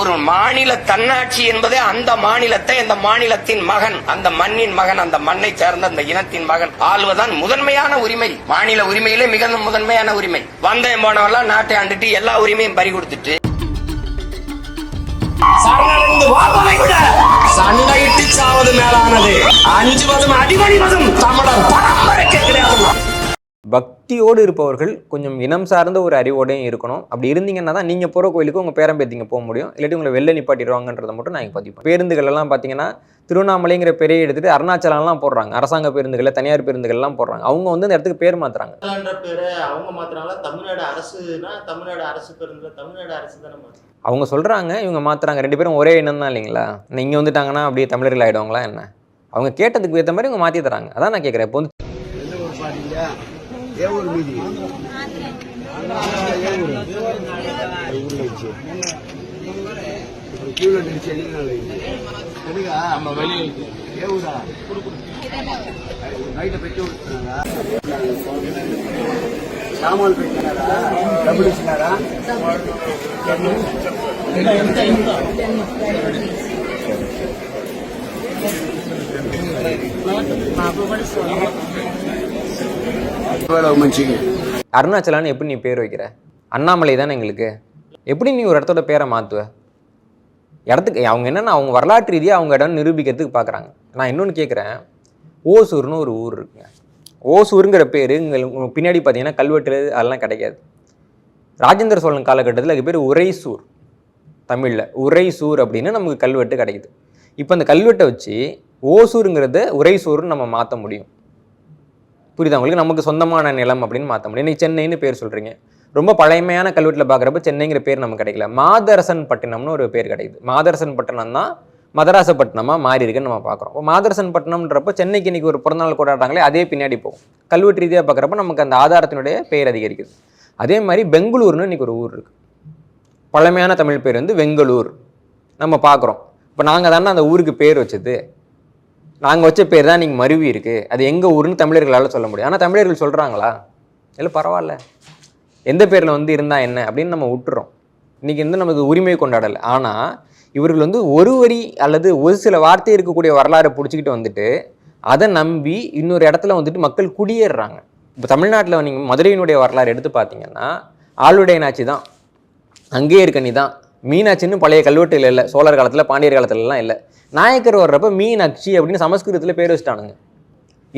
ஒரு மாநில தன்னாட்சி என்பதே அந்த மாநிலத்தை அந்த மாநிலத்தின் மகன் அந்த மண்ணின் மகன் அந்த மண்ணை சேர்ந்த அந்த இனத்தின் மகன் ஆள்வதான் முதன்மையான உரிமை. மாநில உரிமையிலே மிக முதன்மையான உரிமை. வந்த போனவெல்லாம் நாட்டை ஆண்டுட்டு எல்லா உரிமையும் பறி கொடுத்துட்டு. சரணடைந்து வாழ்வதை விட சண்டையிட்டு சாவது மேலானது. அஞ்சுவதும் அடிமணிவதும் தமிழர் பரம்பரைக்கு கிடையாது பக்தியோடு இருப்பவர்கள் கொஞ்சம் இனம் சார்ந்த ஒரு அறிவோடையும் இருக்கணும். அப்படி இருந்தீங்கன்னா தான் நீங்கள் போகிற கோயிலுக்கு உங்கள் பேரம்பேத்திங்க போக முடியும். இல்லாட்டி உங்களை வெளில நிப்பாட்டிடுவாங்கன்றதை மட்டும் நான் பதிப்பேன் பேருந்துகள் எல்லாம் பார்த்தீங்கன்னா திருவண்ணாமலைங்கிற பெரிய எடுத்துட்டு அருணாச்சலம்லாம் போடுறாங்க. அரசாங்க பேருந்துகளில் தனியார் பேருந்துகள்லாம் போடுறாங்க. அவங்க வந்து அந்த இடத்துக்கு பேர் என்ற பேரை அவங்க மாத்துறாங்களா? தமிழ்நாடு அரசுனா தமிழ்நாடு அரசு பேருந்துல தமிழ்நாடு அரசு தானே அவங்க சொல்கிறாங்க இவங்க மாத்துறாங்க. ரெண்டு பேரும் ஒரே இனம் தான் இல்லைங்களா இங்கே வந்துட்டாங்கன்னா அப்படியே தமிழர்கள் ஆகிடுவாங்களா என்ன? அவங்க கேட்டதுக்கு ஏற்ற மாதிரி இவங்க மாற்றி தராங்க. அதான் நான் கேட்குறேன் இப்போ வந்து సామాన్లు పెట్టినారా డబ్బులు ఇచ్చినారా அருணாச்சலான்னு எப்படி நீ பேர் வைக்கிற? அண்ணாமலை தானே எங்களுக்கு. எப்படி நீ ஒரு இடத்தோட பேரை மாற்றுவ இடத்துக்கு அவங்க என்னென்னா அவங்க வரலாற்று ரீதியாக அவங்க இடம் நிரூபிக்கிறதுக்கு பார்க்குறாங்க நான் இன்னொன்று கேட்குறேன் ஓசூர்னு ஒரு ஊர் இருக்குங்க. ஓசூருங்கிற பேர் உங்களுக்கு பின்னாடி பார்த்தீங்கன்னா கல்வெட்டு அதெல்லாம் கிடைக்காது. ராஜேந்திர சோழன் காலகட்டத்தில் அது பேர் உரைசூர் தமிழில் உரைசூர் அப்படின்னு நமக்கு கல்வெட்டு கிடைக்குது. இப்போ அந்த கல்வெட்டை வச்சு ஓசூருங்கிறத உரைசூர்னு நம்ம மாற்ற முடியும். புரியுதா உங்களுக்கு? நமக்கு சொந்தமான நிலம் அப்படின்னு மாற்ற முடியும். இன்னைக்கு சென்னைன்னு பேர் சொல்கிறீங்க ரொம்ப பழமையான கல்வெட்டில் பார்க்குறப்ப சென்னைங்கிற பேர் நமக்கு கிடைக்கல. மாதரசன் பட்டினம்னு ஒரு பேர் கிடைக்குது. மாதரசன் பட்டினம் தான் மதராசப்பட்டினமாக மாறி இருக்குன்னு நம்ம பார்க்குறோம் இப்போ மாதரசன் பட்டினம்ன்றப்ப சென்னைக்கு இன்றைக்கி ஒரு பிறந்தநாள் கொண்டாடுறாங்களே அதே பின்னாடி போகும். கல்வெட்டு ரீதியாக பார்க்குறப்ப நமக்கு அந்த ஆதாரத்தினுடைய பெயர் அதிகரிக்குது. அதே மாதிரி பெங்களூர்னு இன்றைக்கி ஒரு ஊர் இருக்குது பழமையான தமிழ் பேர் வந்து வெங்களூர் நம்ம பார்க்குறோம் இப்போ நாங்கள் தானே அந்த ஊருக்கு பேர் வச்சது. நாங்கள் வச்ச பேர் தான் நீங்கள் மருவி இருக்குது அது எங்கள் ஊருன்னு தமிழர்களால் சொல்ல முடியும். ஆனால் தமிழர்கள் சொல்கிறாங்களா இல்லை பரவாயில்ல. எந்த பேரில் வந்து இருந்தால் என்ன அப்படின்னு நம்ம விட்டுறோம். இன்றைக்கி வந்து நமக்கு உரிமை கொண்டாடலை. ஆனால் இவர்கள் வந்து ஒரு வரி அல்லது ஒரு சில வார்த்தை இருக்கக்கூடிய வரலாறை பிடிச்சிக்கிட்டு வந்துட்டு அதை நம்பி இன்னொரு இடத்துல வந்துட்டு மக்கள் குடியேறுறாங்க. இப்போ தமிழ்நாட்டில் நீங்கள் மதுரையினுடைய வரலாறு எடுத்து பார்த்தீங்கன்னா ஆளுடைய நாச்சி தான். அங்கேயே இருக்க நீ தான். மீனாட்சின்னு பழைய கல்வெட்டுகள் இல்லை சோழர் காலத்தில் பாண்டியர் காலத்துலலாம் இல்லை. நாயக்கர் வர்றப்ப மீனாட்சி அப்படின்னு சமஸ்கிருதத்தில் பேர் வச்சுட்டானுங்க.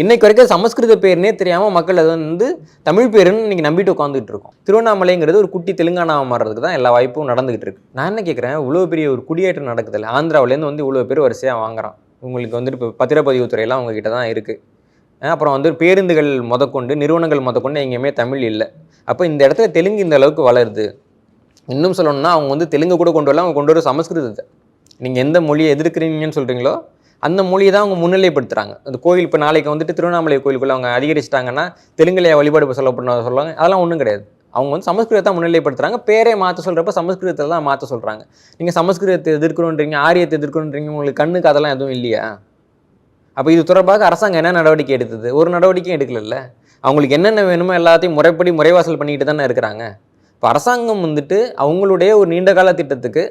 இன்னைக்கு வரைக்கும் சமஸ்கிருத பேர்னே தெரியாமல் மக்கள் அது வந்து தமிழ் பேருன்னு இன்றைக்கி நம்பிட்டு உட்காந்துட்டு இருக்கோம். திருவண்ணாமலைங்கிறது ஒரு குட்டி தெலுங்கானாவை மாறுறதுக்கு தான் எல்லா வாய்ப்பும் நடந்துகிட்டு இருக்கு. நான் என்ன கேட்குறேன் இவ்வளோ பெரிய ஒரு குடியேற்றம் நடக்குது இல்லை ஆந்திராவிலேருந்து வந்து இவ்வளோ பேர் வரிசையாக வாங்குறான். உங்களுக்கு வந்துட்டு இப்போ பத்திரப்பதிவுத்துறையெல்லாம் உங்ககிட்ட தான் இருக்குது அப்புறம் வந்து பேருந்துகள் முதற்கொண்டு நிறுவனங்கள் முதற்கொண்டு எங்கேயுமே தமிழ் இல்லை. அப்போ இந்த இடத்துல தெலுங்கு இந்த அளவுக்கு வளருது. இன்னும் சொல்லணும்னா அவங்க வந்து தெலுங்கு கூட கொண்டு வரல அவங்க கொண்டு வர சமஸ்கிருதத்தை. நீங்கள் எந்த மொழியை எதிர்க்கிறீங்கன்னு சொல்கிறீங்களோ அந்த மொழியை தான் அவங்க முன்னிலைப்படுத்துகிறாங்க அந்த கோயில் இப்போ நாளைக்கு வந்துட்டு திருவண்ணாமலை கோயிலுக்குள்ள அவங்க அதிகரிச்சிட்டாங்கன்னா தெலுங்குலையா வழிபாடு சொல்லப்பட சொல்லுவாங்க. அதெல்லாம் ஒன்றும் கிடையாது. அவங்க வந்து சமஸ்கிருதத்தை முன்னிலைப்படுத்துகிறாங்க பேரே மாற்ற சொல்கிறப்ப சமஸ்கிருதத்தை தான் மாற்ற சொல்கிறாங்க நீங்கள் சமஸ்கிருதத்தை எதிர்க்கணுன்றீங்க ஆரியத்தை எதிர்க்கணுன்றீங்க உங்களுக்கு கண்ணுக்கு அதெல்லாம் எதுவும் இல்லையா? அப்போ இது தொடர்பாக அரசாங்கம் என்ன நடவடிக்கை எடுத்தது? ஒரு நடவடிக்கையும் எடுக்கலல்ல? அவங்களுக்கு என்னென்ன வேணுமோ எல்லாத்தையும் முறைப்படி முறைவாசல் பண்ணிக்கிட்டு தானே இருக்கிறாங்க. இப்போ அரசாங்கம் வந்துட்டு அவங்களுடைய ஒரு நீண்டகால திட்டத்துக்கு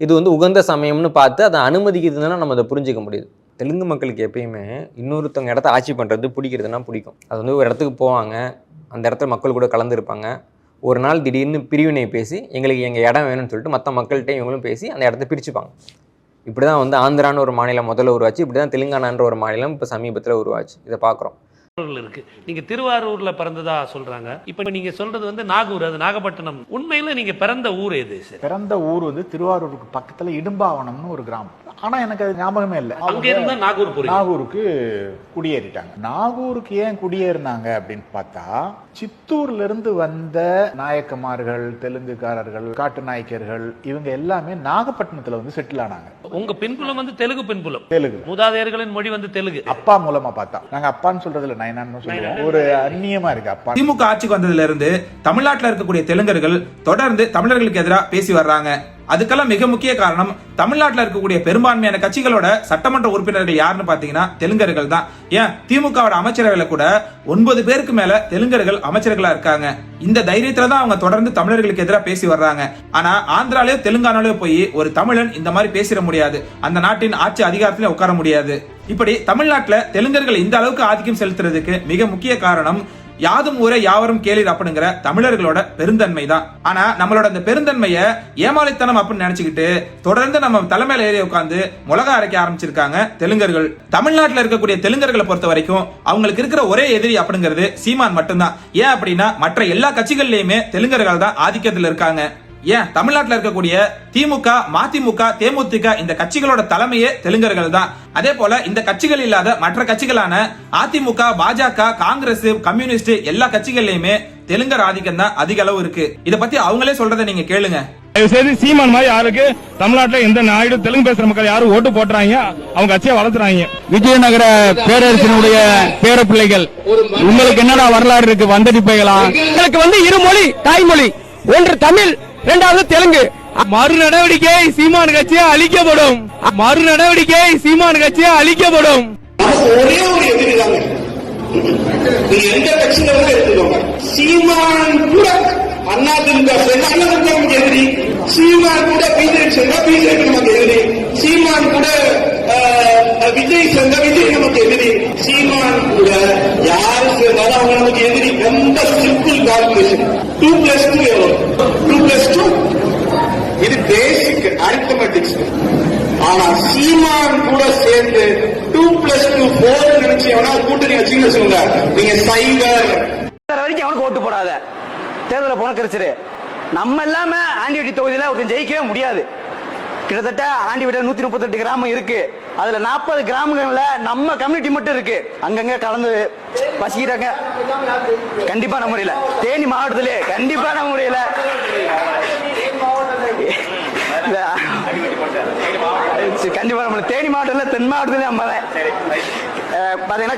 இது வந்து உகந்த சமயம்னு பார்த்து அதை அனுமதிக்குதுன்னா நம்ம அதை புரிஞ்சிக்க முடியுது. தெலுங்கு மக்களுக்கு எப்பயுமே இன்னொருத்தவங்க இடத்த ஆட்சி பண்ணுறது பிடிக்கிறதுனா பிடிக்கும். அது வந்து ஒரு இடத்துக்கு போவாங்க அந்த இடத்துல மக்கள் கூட கலந்துருப்பாங்க. ஒரு நாள் திடீர்னு பிரிவினை பேசி எங்களுக்கு எங்கள் இடம் வேணும்னு சொல்லிட்டு மற்ற மக்கள்கிட்ட இவங்களும் பேசி அந்த இடத்த பிரிச்சுப்பாங்க. இப்படி தான் வந்து ஆந்திரான்னு ஒரு மாநிலம் முதல்ல உருவாச்சு இப்படி தான் தெலுங்கானான்ற ஒரு மாநிலம் இப்போ சமீபத்தில் உருவாச்சு. இதை பார்க்குறோம். திருவாரூர்ல இருக்கு. நீங்க திருவாரூர்ல பிறந்ததா சொல்றாங்க. இப்ப நீங்க சொல்றது வந்து நாகூர் அது நாகப்பட்டினம். உண்மையில நீங்க பிறந்த ஊர் எது பிறந்த ஊர் வந்து திருவாரூருக்கு பக்கத்துல இடும்பாவனம்னு ஒரு கிராமம். ஆனா எனக்கு அது ஞாபகமே இல்லை. அங்க இருந்தா நாகூர் நாகூருக்கு குடியேறிட்டாங்க. நாகூருக்கு ஏன் குடியேறினாங்க அப்படின்னு பார்த்தா சித்தூர்ல இருந்து வந்த நாயக்கமார்கள் தெலுங்குக்காரர்கள் காட்டு நாயக்கர்கள் இவங்க எல்லாமே நாகப்பட்டினத்துல வந்து செட்டில் ஆனாங்க. உங்க பின்புலம் வந்து தெலுங்கு பின்புலம். தெலுங்கு. மூதாதையர்களின் மொழி வந்து தெலுங்கு. அப்பா மூலமா பார்த்தா. நாங்க அப்பான்னு சொல்றதுல சொல்லுவோம். ஒரு அந்நியமா இருக்கு அப்பா. திமுக ஆட்சிக்கு வந்ததுல இருந்து தமிழ்நாட்டுல இருக்கக்கூடிய தெலுங்கர்கள் தொடர்ந்து தமிழர்களுக்கு எதிராக பேசி வர்றாங்க. அதுக்கெல்லாம் மிக முக்கிய காரணம் தமிழ்நாட்டில் இருக்கக்கூடிய பெரும்பான்மையான கட்சிகளோட சட்டமன்ற உறுப்பினர்கள் யாருன்னு பாத்தீங்கன்னா தெலுங்கர்கள் தான். ஏன்? திமுகவோட அமைச்சரவையில கூட ஒன்பது பேருக்கு மேல தெலுங்கர்கள் அமைச்சர்களா இருக்காங்க. இந்த தைரியத்துல தான் அவங்க தொடர்ந்து தமிழர்களுக்கு எதிராக பேசி வர்றாங்க. ஆனா ஆந்திராலயோ தெலுங்கானாலயோ போய் ஒரு தமிழன் இந்த மாதிரி பேசிட முடியாது. அந்த நாட்டின் ஆட்சி அதிகாரத்திலே உட்கார முடியாது. இப்படி தமிழ்நாட்டில் தெலுங்கர்கள் இந்த அளவுக்கு ஆதிக்கம் செலுத்துறதுக்கு மிக முக்கிய காரணம் யாதும் ஊரே யாவரும் கேளீர் அப்படிங்கிற தமிழர்களோட பெருந்தன்மை தான். ஆனா நம்மளோட அந்த பெருந்தன்மையை ஏமாளித்தனம் அப்படின்னு நினைச்சுக்கிட்டு தொடர்ந்து நம்ம தலைமையில ஏறி உட்காந்து மிளகா அரைக்க ஆரம்பிச்சிருக்காங்க தெலுங்கர்கள். தமிழ்நாட்டில் இருக்கக்கூடிய தெலுங்கர்களை பொறுத்த வரைக்கும் அவங்களுக்கு இருக்கிற ஒரே எதிரி அப்படிங்கிறது சீமான் மட்டும்தான். ஏன் அப்படின்னா மற்ற எல்லா கட்சிகள்லயுமே தெலுங்கர்கள் தான் ஆதிக்கத்தில் இருக்காங்க. ஏன் தமிழ்நாட்டில் இருக்கக்கூடிய திமுக மதிமுக தேமுதிக இந்த கட்சிகளோட தலைமையே தெலுங்கர்கள் தான். அதே போல இந்த கட்சிகள் இல்லாத மற்ற கட்சிகளான அதிமுக பாஜக காங்கிரஸ் கம்யூனிஸ்ட் எல்லா கட்சிகள்லயுமே தெலுங்கர் ஆதிக்கம் தான் அதிக அளவு இருக்கு. இத பத்தி அவங்களே சொல்றதை நீங்க கேளுங்க. தயவுசெய்து சீமான் மாதிரி யாருக்கு தமிழ்நாட்டுல எந்த நாயுடு தெலுங்கு பேசுற மக்கள் யாரும் ஓட்டு போட்டுறாங்க அவங்க கட்சியை வளர்த்துறாங்க. விஜயநகர பேரரசினுடைய பேர பிள்ளைகள் உங்களுக்கு என்னடா வரலாறு இருக்கு? வந்தடிப்பைகளா? உங்களுக்கு வந்து இருமொழி தாய்மொழி ஒன்று தமிழ் இரண்டாவது தெலுங்கு. மறு நடவடிக்கை சீமான் கட்சியை அழிக்கப்படும். மறு நடவடிக்கை சீமான் கட்சியை அழிக்கப்படும். ஒரே ஒரு எதிரி தாங்க நீங்க எந்த கட்சியில இருந்து எடுத்துக்கோங்க. சீமான் கூட அண்ணா திமுக சேர்ந்தா நமக்கு எதிரி. சீமான் கூட பிஜேபி சேர்ந்தா பிஜேபி நமக்கு எதிரி. சீமான் கூட விஜய் சேர்ந்தா விஜய் நமக்கு எதிரி. சீமான் கூட யாரு சேர்ந்தாலும் அவங்க நமக்கு எதிரி. ரொம்ப simple calculation two plus two எவ்வளவு? டூ பிளஸ் டூ இது பேசிக் அரித்தமெட்டிக்ஸ் ஆனா சீமான் கூட சேர்ந்து டூ பிளஸ் டூ போர் நினைச்சு எவனா கூட்டணி வச்சுன்னு சொல்லுங்க நீங்க சைபர். வரைக்கும் அவனுக்கு ஓட்டு போடாத. தேர்தலில் போன கிடைச்சிரு நம்ம இல்லாம ஆண்டிவட்டி தொகுதியில ஒருத்தன் ஜெயிக்கவே முடியாது. கிட்டத்தட்ட ஆண்டிவட்ட நூத்தி முப்பத்தெட்டு கிராமம் இருக்கு. அதுல நாற்பது கிராமங்கள்ல நம்ம கம்யூனிட்டி மட்டும் இருக்கு. அங்கங்க கலந்து வசிக்கிறாங்க. கண்டிப்பான முறையில தேனி மாவட்டத்திலே கண்டிப்பான முறையில கண்டிப்பா நம்ம தேனி மாவட்டத்தில் தென் மாவட்டத்திலே நம்ம தான். பாத்தீங்கன்னா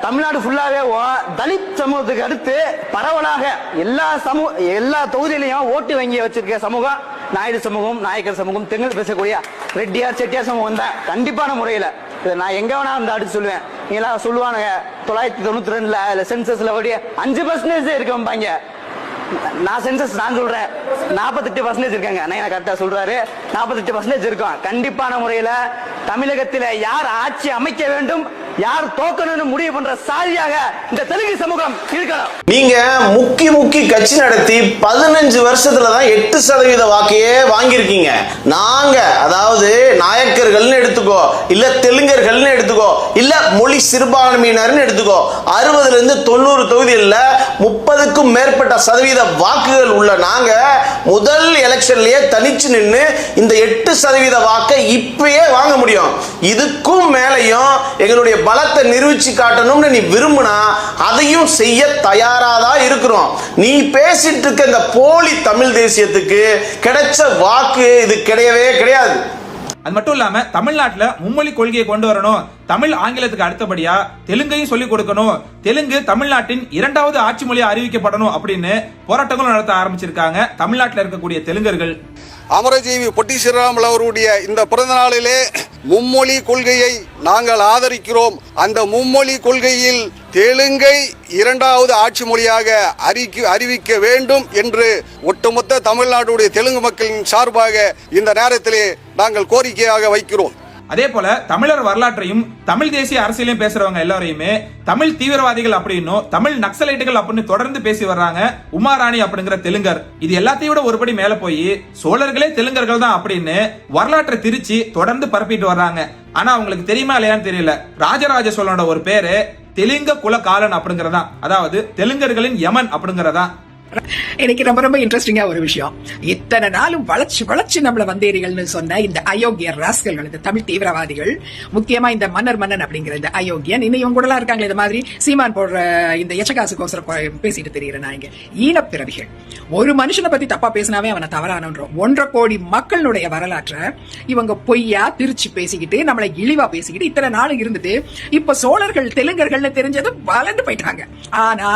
தமிழ்நாடு ஃபுல்லாவே ஓ- தலித் சமூகத்துக்கு அடுத்து பரவலாக எல்லா சமூக எல்லா தொகுதியிலையும் ஓட்டு வங்கி வச்சிருக்க சமூகம் நாயுடு சமூகம் நாயக்கர் சமூகம் தெங்கல் பேசக்கூடிய ரெட்டியார் செட்டியார் சமூகம் தான். கண்டிப்பான முறையில. இதை நான் எங்க வேணா வந்து அடிச்சு சொல்லுவேன். நீங்களாம் சொல்லுவானுங்க தொள்ளாயிரத்தி தொண்ணூத்தி ரெண்டுல சென்சஸ்ல ஓடிய அஞ்சு பர்சன்டேஜ் இருக்கம்பாங்க நான் சென்சஸ் நான் சொல்றேன். நாற்பத்தெட்டு பர்சன்டேஜ் இருக்காங்க. அண்ணா கரெக்டா சொல்றாரு. நாற்பத்தெட்டு பர்சன்டேஜ் இருக்கும். கண்டிப்பான முறையில தமிழகத்தில் யார் ஆட்சி அமைக்க வேண்டும்? யார் தோக்கணும்னு முடிவு பண்ற சாதியாக இந்த தெலுங்கு சமூகம் இருக்கணும் நீங்க முக்கி முக்கி கட்சி நடத்தி பதினஞ்சு வருஷத்துல தான் எட்டு சதவீத வாக்கையே வாங்கியிருக்கீங்க. நாங்க அதாவது நாயக்கர்கள்னு எடுத்துக்கோ இல்ல தெலுங்கர்கள்னு எடுத்துக்கோ இல்ல மொழி சிறுபான்மையினர்னு எடுத்துக்கோ அறுபதுல இருந்து தொண்ணூறு தொகுதியில் முப்பதுக்கும் மேற்பட்ட சதவீத வாக்குகள் உள்ள நாங்க முதல் எலெக்ஷன்லயே தனிச்சு நின்று இந்த எட்டு சதவீத வாக்கை இப்பயே வாங்க முடியும். இதுக்கும் மேலையும் எங்களுடைய பலத்தை நிரூபிச்சு காட்டணும்னு நீ விரும்புனா அதையும் செய்ய தயாரா தான் இருக்கிறோம். நீ பேசிட்டு இருக்க இந்த போலி தமிழ் தேசியத்துக்கு கிடைச்ச வாக்கு இது கிடையவே கிடையாது. அது மட்டும் இல்லாம தமிழ்நாட்டுல மும்மொழி கொள்கையை கொண்டு வரணும். தமிழ் ஆங்கிலத்துக்கு அடுத்தபடியா தெலுங்கையும் சொல்லிக் கொடுக்கணும். தெலுங்கு தமிழ்நாட்டின் இரண்டாவது ஆட்சி மொழியா அறிவிக்கப்படணும் அப்படின்னு போராட்டங்களும் நடத்த ஆரம்பிச்சிருக்காங்க. தமிழ்நாட்டில் இருக்கக்கூடிய தெலுங்கர்கள். அமரஜீவி பொட்டி ஸ்ரீராமுலு அவருடைய இந்த பிறந்த நாளிலே மும்மொழி கொள்கையை நாங்கள் ஆதரிக்கிறோம். அந்த மும்மொழி கொள்கையில் தெலுங்கை இரண்டாவது ஆட்சி மொழியாக அறிக்க அறிவிக்க வேண்டும் என்று ஒட்டுமொத்த தமிழ்நாட்டுடைய தெலுங்கு மக்களின் சார்பாக இந்த நேரத்திலே நாங்கள் கோரிக்கையாக வைக்கிறோம். அதே போல தமிழர் வரலாற்றையும் தமிழ் தேசிய அரசியலையும் பேசுறவங்க எல்லாரையுமே தமிழ் தீவிரவாதிகள் அப்படின்னும் தமிழ் நக்சலைட்டுகள் அப்படின்னு தொடர்ந்து பேசி வர்றாங்க உமாராணி அப்படிங்கிற தெலுங்கர். இது எல்லாத்தையும் விட ஒருபடி மேல போய் சோழர்களே தெலுங்கர்கள் தான் அப்படின்னு வரலாற்றை திரிச்சு தொடர்ந்து பரப்பிட்டு வர்றாங்க. ஆனா அவங்களுக்கு தெரியுமா இல்லையான்னு தெரியல. ராஜராஜ சோழனோட ஒரு பேரு தெலுங்க குல காலன் அப்படிங்கறதா அதாவது தெலுங்கர்களின் யமன் அப்படிங்கறதா எனக்கு ரொம்ப ரொம்ப இன்ட்ரெஸ்டிங்கா ஒரு விஷயம். இத்தனை நாளும் வளர்ச்சி வளர்ச்சி நம்மள வந்தேரிகள்னு சொன்ன இந்த அயோக்கிய ராஸ்கல்கள் இந்த தமிழ் தீவிரவாதிகள் முக்கியமா இந்த மன்னர் மன்னன் அப்படிங்கிற இந்த அயோக்கியன் இன்னும் இவங்க கூட இருக்காங்க இருக்காங்களே இந்த மாதிரி சீமான் போடுற இந்த எச்சகாசுக்கோசரம் பேசிட்டு தெரியுறேன் நான் இங்க? ஈனப்பிறவிகள் ஒரு மனுஷனை பத்தி தப்பா பேசினாவே அவனை தவறானன்றோம். ஒன்றரை கோடி மக்களுடைய வரலாற்றை இவங்க பொய்யா திருச்சி பேசிக்கிட்டு நம்மளை இழிவா பேசிக்கிட்டு இத்தனை நாள் இருந்துட்டு இப்ப சோழர்கள் தெலுங்கர்கள்னு தெரிஞ்சது வளர்ந்து போயிட்டாங்க. ஆனா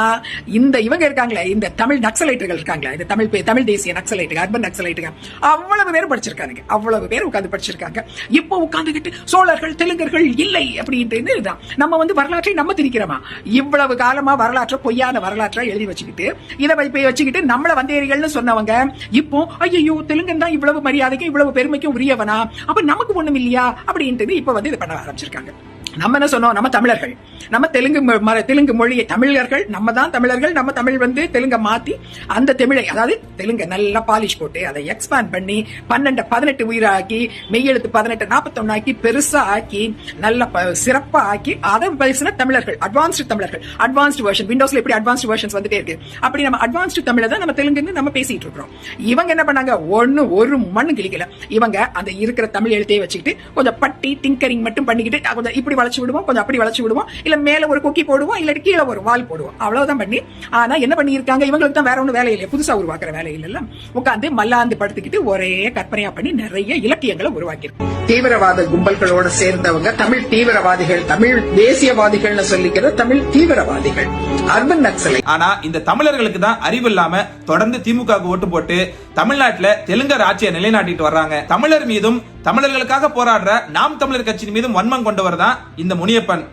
இந்த இவங்க இருக்காங்களே இந்த தமிழ் நக்சலைட்டுகள் இருக்காங்களா? இந்த தமிழ் பே- தமிழ் தேசிய நக்சலைட்டுகள் அர்பன் நக்சலைட்டுகள். அவ்வளவு பேர் படிச்சிருக்காங்க அவ்வளவு பேர் உட்காந்து படிச்சிருக்காங்க. இப்போ உட்காந்துக்கிட்டு சோழர்கள் தெலுங்கர்கள் இல்லை அப்படின்ட்டு இதுதான். நம்ம வந்து வரலாற்றை நம்ம திரிக்கிறோமா இவ்வளவு காலமா வரலாற்றை பொய்யான வரலாற்றை எழுதி வச்சுக்கிட்டு இதை போய் வச்சுக்கிட்டு நம்மள வந்தேரிகள்னு சொன்னவங்க இப்போ ஐயோ தெலுங்கன் தான் இவ்வளவு மரியாதைக்கும் இவ்வளவு பெருமைக்கும் உரியவனா? அப்ப நமக்கு ஒண்ணும் இல்லையா? அப்படின்ட்டு இப்ப வந்து இதை பண்ண ஆரம்பிச்சிருக்காங்க. நம்ம என்ன சொன்னோம்? நம்ம தமிழர்கள். நம்ம தெலுங்கு மொ- ம- தெலுங்கு மொழியை தமிழர்கள் நம்ம தான் தமிழர்கள் நம்ம தமிழ் வந்து தெலுங்கை மாத்தி அந்த தமிழை அதாவது தெலுங்கை நல்லா பாலிஷ் போட்டு அதை எக்ஸ்பேண்ட் பண்ணி பன்னெண்டு பதினெட்டு உயிராக்கி மெய்யெழுத்து பதினெட்டு நாற்பத்தொன்னு ஆக்கி பெருசா ஆக்கி நல்ல ப- சிறப்பா ஆக்கி அதை பேசின தமிழர்கள் அட்வான்ஸ்டு தமிழர்கள். அட்வான்ஸ்டு வெர்ஷன் விண்டோஸ்ல எப்படி அட்வான்ஸ்டு வெர்ஷன்ஸ் வந்துட்டே இருக்கு? அப்படி நம்ம அட்வான்ஸ்டு தமிழை தான் நம்ம தெலுங்குன்னு நம்ம பேசிட்டு இருக்கிறோம். இவங்க என்ன பண்ணாங்க? ஒன்னு ஒரு மண் கிளிக்கல இவங்க அந்த இருக்கிற தமிழ் எழுத்தையே வச்சுக்கிட்டு கொஞ்சம் பட்டி டிங்கரிங் மட்டும் பண்ணிக்கிட்டு கொஞ்சம் இப்படி வளைச்சு விடுவோம் கொஞ்சம் அப்படி வளைச்சு விடுவோம். இல்ல மேல ஒரு கொக்கி போடுவோம் இல்லாட்டி கீழே ஒரு வால் போடுவோம். அவ்வளவுதான் பண்ணி. ஆனா என்ன பண்ணியிருக்காங்க? இவங்களுக்கு தான் வேற ஒண்ணும் வேலை இல்லை புதுசா உருவாக்குற வேலை இல்ல உட்காந்து மல்லாந்து படுத்துக்கிட்டு ஒரே கற்பனையா பண்ணி நிறைய இலக்கியங்களை உருவாக்கியிருக்காங்க. தீவிரவாத கும்பல்களோட சேர்ந்தவங்க தமிழ் தீவிரவாதிகள் தமிழ் தேசியவாதிகள்னு சொல்லிக்கிற தமிழ் தீவிரவாதிகள். அர்பன் நக்சலை. ஆனா இந்த தமிழர்களுக்கு தான் அறிவு இல்லாம தொடர்ந்து திமுக ஓட்டு போட்டு தமிழ்நாட்டுல தெலுங்கர் ஆட்சியை நிலைநாட்டிட்டு வர்றாங்க. தமிழர் மீதும் தமிழர்களுக்காக போராடுற நாம் தமிழர் கட்சியின் மீதும் வன்மம் கொண்டவர் தான் இந்த முனியப்பன்.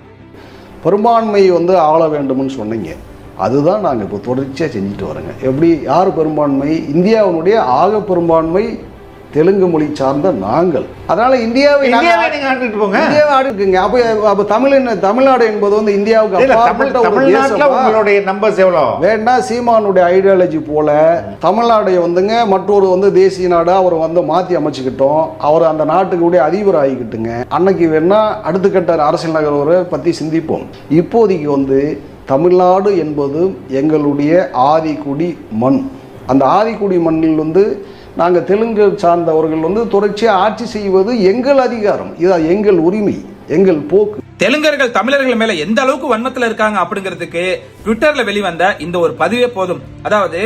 பெரும்பான்மை வந்து ஆள வேண்டும்னு சொன்னீங்க. அதுதான் நாங்கள் இப்போ தொடர்ச்சியாக செஞ்சுட்டு வரோங்க. எப்படி யார் பெரும்பான்மை? இந்தியாவினுடைய ஆக பெரும்பான்மை தெலுங்கு மொழி சார்ந்த நாங்கள். அதனால இந்தியாவை ஆண்டுட்டு போங்க. இந்தியாவை ஆண்டுக்குங்க. அப்போ அப்போ தமிழ் தமிழ்நாடு என்பது வந்து இந்தியாவுக்கு தமிழ்நாட்டுல நம்பர்ஸ் எவ்வளோ? வேண்டாம் சீமானுடைய ஐடியாலஜி போல தமிழ்நாடை வந்துங்க மற்றொரு வந்து தேசிய நாடா அவர் வந்து மாற்றி அமைச்சுக்கிட்டோம். அவர் அந்த நாட்டுக்கு உடைய அதிபர் ஆகிக்கிட்டுங்க. அன்னைக்கு வேணா அடுத்த கட்ட அரசியல் நகர்வரை பற்றி சிந்திப்போம். இப்போதைக்கு வந்து தமிழ்நாடு என்பது எங்களுடைய ஆதிக்குடி மண். அந்த ஆதிக்குடி மண்ணில் வந்து நாங்கள் தெலுங்கு சார்ந்தவர்கள் வந்து தொடர்ச்சியாக ஆட்சி செய்வது எங்கள் அதிகாரம். இது எங்கள் உரிமை எங்கள் போக்கு. தெலுங்கர்கள் தமிழர்கள் மேல எந்த அளவுக்கு வன்மத்தில் இருக்காங்க அப்படிங்கிறதுக்கு ட்விட்டர்ல வெளிவந்த இந்த ஒரு பதிவே போதும். அதாவது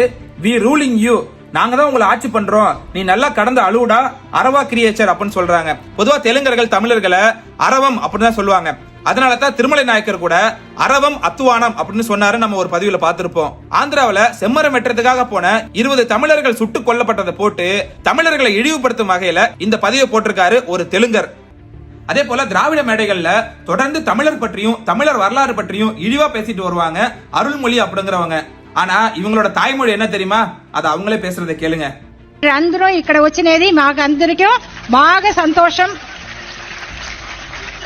வி ரூலிங் யூ நாங்க தான் உங்களை ஆட்சி பண்றோம். நீ நல்லா கடந்த அழுவுடா. அரவா கிரியேச்சர் அப்படின்னு சொல்றாங்க. பொதுவா தெலுங்கர்கள் தமிழர்களை அரவம் அப்படின்னு தான் சொல்லுவாங்க. அதனால தான் திருமலை நாயக்கர் கூட அரவம் அத்துவானம் அப்படின்னு சொன்னாரு நம்ம ஒரு பதிவுல பார்த்திருப்போம் ஆந்திராவுல செம்மரம் வெட்டுறதுக்காக போன இருபது தமிழர்கள் சுட்டுக் கொல்லப்பட்டதை போட்டு தமிழர்களை இழிவுபடுத்தும் வகையில இந்த பதிவை போட்டிருக்காரு ஒரு தெலுங்கர் அதே போல திராவிட மேடைகள்ல தொடர்ந்து தமிழர் பற்றியும் தமிழர் வரலாறு பற்றியும் இழிவா பேசிட்டு வருவாங்க அருள்மொழி அப்படிங்கிறவங்க ஆனா இவங்களோட தாய்மொழி என்ன தெரியுமா அதை அவங்களே பேசுறதை கேளுங்க అందరూ ఇక్కడ వచ్చినది మాకు అందరికీ బాగా సంతోషం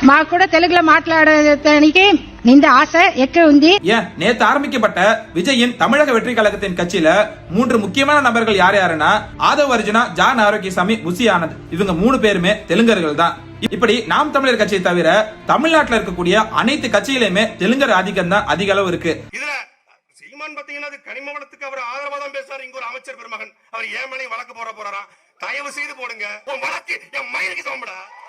మాకు కూడా తెలుగులో మాట్లాడటానికి నింద ఆశ ఎక్కువ ఉంది ஏன் நேத்து ஆரம்பிக்கப்பட்ட விஜயின் தமிழக வெற்றி கழகத்தின் கட்சியில மூன்று முக்கியமான நபர்கள் யார் யாருன்னா ஆதவ் அர்ஜுனா ஜான் ஆரோக்கியசாமி முசி ஆனந்த் இவங்க மூணு பேருமே தெலுங்கர்கள் தான் இப்படி நாம் தமிழர் கட்சியை தவிர தமிழ்நாட்டுல இருக்கக்கூடிய அனைத்து கட்சியிலுமே தெலுங்கர் ஆதிக்கம் தான் அதிக அளவு இருக்கு இதுல சீமான் பாத்தீங்கன்னா அது கனிம வளத்துக்கு அவர் ஆதரவா தான் பேசுறாரு இங்க ஒரு அமைச்சர் பெருமகன் அவர் ஏன் மேலே வழக்கு போட போறாராம் தயவு செய்து போடுங்க உன் வழக்கு என் மயிலுக்கு சோம்படா ஏய்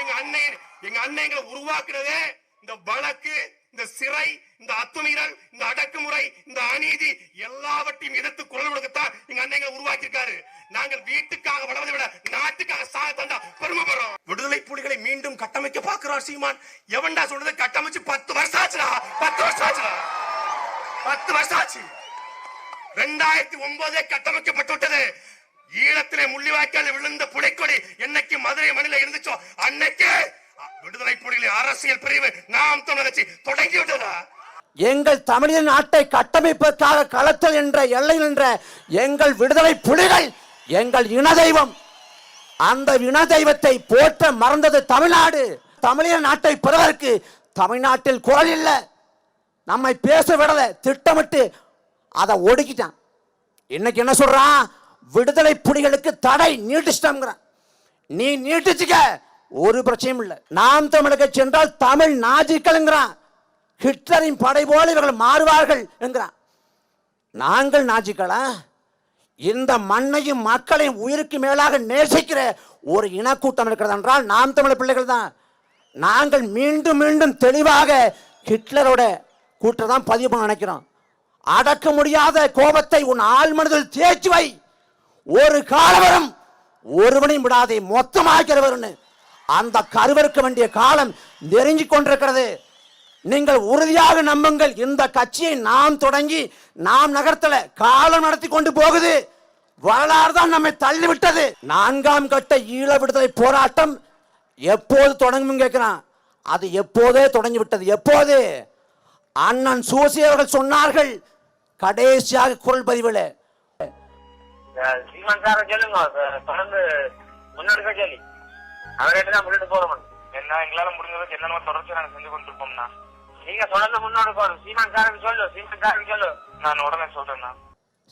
எங்க அண்ணன் எங்க அண்ணங்களை உருவாக்குறதே இந்த வழக்கு இந்த சிறை இந்த அத்துமீறல் இந்த அடக்குமுறை இந்த அநீதி எல்லாவற்றையும் எதிர்த்து குரல் கொடுக்கத்தான் எங்க அண்ணங்களை உருவாக்கியிருக்காரு. நாங்கள் வீட்டுக்காக வளர்வதை விட நாட்டுக்காக சாக தந்தா பெருமைப்படுறோம் விடுதலை புலிகளை மீண்டும் கட்டமைக்க பார்க்கிறார் சீமான். எவன்டா சொல்றது கட்டமைச்சு பத்து வருஷம் ஆச்சுடா பத்து வருஷம் ஆச்சுடா. பத்து வருஷம் ஆச்சு. ரெண்டாயிரத்தி ஒன்பதே கட்டமைக்கப்பட்டு விட்டது. ஈழத்திலே முள்ளிவாய்க்கால் விழுந்த புலிக்கொடி என்னைக்கு மதுரை மணில இருந்துச்சோ அன்னைக்கே விடுதலை புலிகளின் அரசியல் பிரிவு நாம் தொடர்ச்சி தொடங்கி விட்டதா எங்கள் தமிழின் நாட்டை கட்டமைப்பதற்காக களத்தில் என்ற எல்லை நின்ற எங்கள் விடுதலை புலிகள் எங்கள் இன தெய்வம் அந்த இன தெய்வத்தை போற்ற மறந்தது தமிழ்நாடு. தமிழின நாட்டை பெறுவதற்கு தமிழ்நாட்டில் குரல் இல்லை. நம்மை பேச விடலை திட்டமிட்டு அதை ஒடுக்கிட்டான். இன்னைக்கு என்ன சொல்றான்? விடுதலை புலிகளுக்கு தடை நீட்டிச்சிட்டோங்கிறான் நீ நீட்டிச்சுக்க ஒரு பிரச்சனையும் இல்லை. நாம் தமிழக சென்றால் தமிழ் நாஜிக்கள்ங்கிறான். ஹிட்லரின் படை போல இவர்கள் மாறுவார்கள் என்கிறான் நாங்கள் நாஜிக்களா? இந்த மண்ணையும் மக்களையும் உயிருக்கு மேலாக நேசிக்கிற ஒரு இனக்கூட்டம் இருக்கிறது என்றால் நாம் தமிழ் பிள்ளைகள் தான். நாங்கள் மீண்டும் மீண்டும் தெளிவாக ஹிட்லரோட கூற்றை தான் பதிவு பண்ண நினைக்கிறோம். அடக்க முடியாத கோபத்தை உன் ஆள் மனதில் தேய்ச்சி வை. ஒரு காலவரும் ஒருவனையும் விடாதே மொத்தமாக்கிறவர்னு அந்த கருவருக்கு வேண்டிய காலம் நெருங்கி கொண்டிருக்கிறது. நீங்கள் உறுதியாக நம்புங்கள் இந்த கட்சியை நாம் தொடங்கி நாம் நகர்த்தல காலம் நடத்தி கொண்டு போகுது. வரலாறு தான் நம்மை தள்ளிவிட்டது. நான்காம் கட்ட ஈழ விடுதலை போராட்டம் எப்போது தொடங்கும் கேட்கிறான். அது எப்போதே தொடங்கி விட்டது எப்போது? அண்ணன் சூசி அவர்கள் சொன்னார்கள் கடைசியாக குரல் பதிவில் சீமான் சார சொல்லுங்க தொடர்ந்து முன்னெடுக்க சொல்லி அவர்கிட்ட தான் முன்னிட்டு போறோம் என்ன எங்களால முடிஞ்சதுக்கு என்னென்ன தொடர்ச்சி நாங்க செஞ்சு கொண்டிருப்போம்னா நீங்க தொடர்ந்து முன்னோடு போறோம் சீமான் சாருக்கு சொல்லு சீமான் சாருக்கு சொல்லு. நான் உடனே சொல்றேன்னா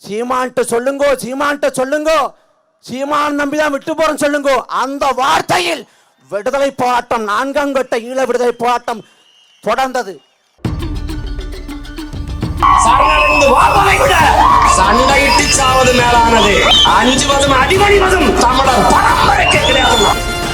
சீமான்ட்ட சொல்லுங்கோ சீமான்ட்ட சொல்லுங்கோ. சீமான் நம்பிதான் விட்டு போறோம் சொல்லுங்கோ. அந்த வார்த்தையில் விடுதலை போராட்டம் நான்காம் கட்ட ஈழ விடுதலை போராட்டம் தொடர்ந்தது. சரணடைந்து வாழ்வதை விட சண்டையிட்டு சாவது மேலானது அஞ்சுவதும் அடிபணிவதும் தமிழர் பரம்பரைக்கு கிடையாது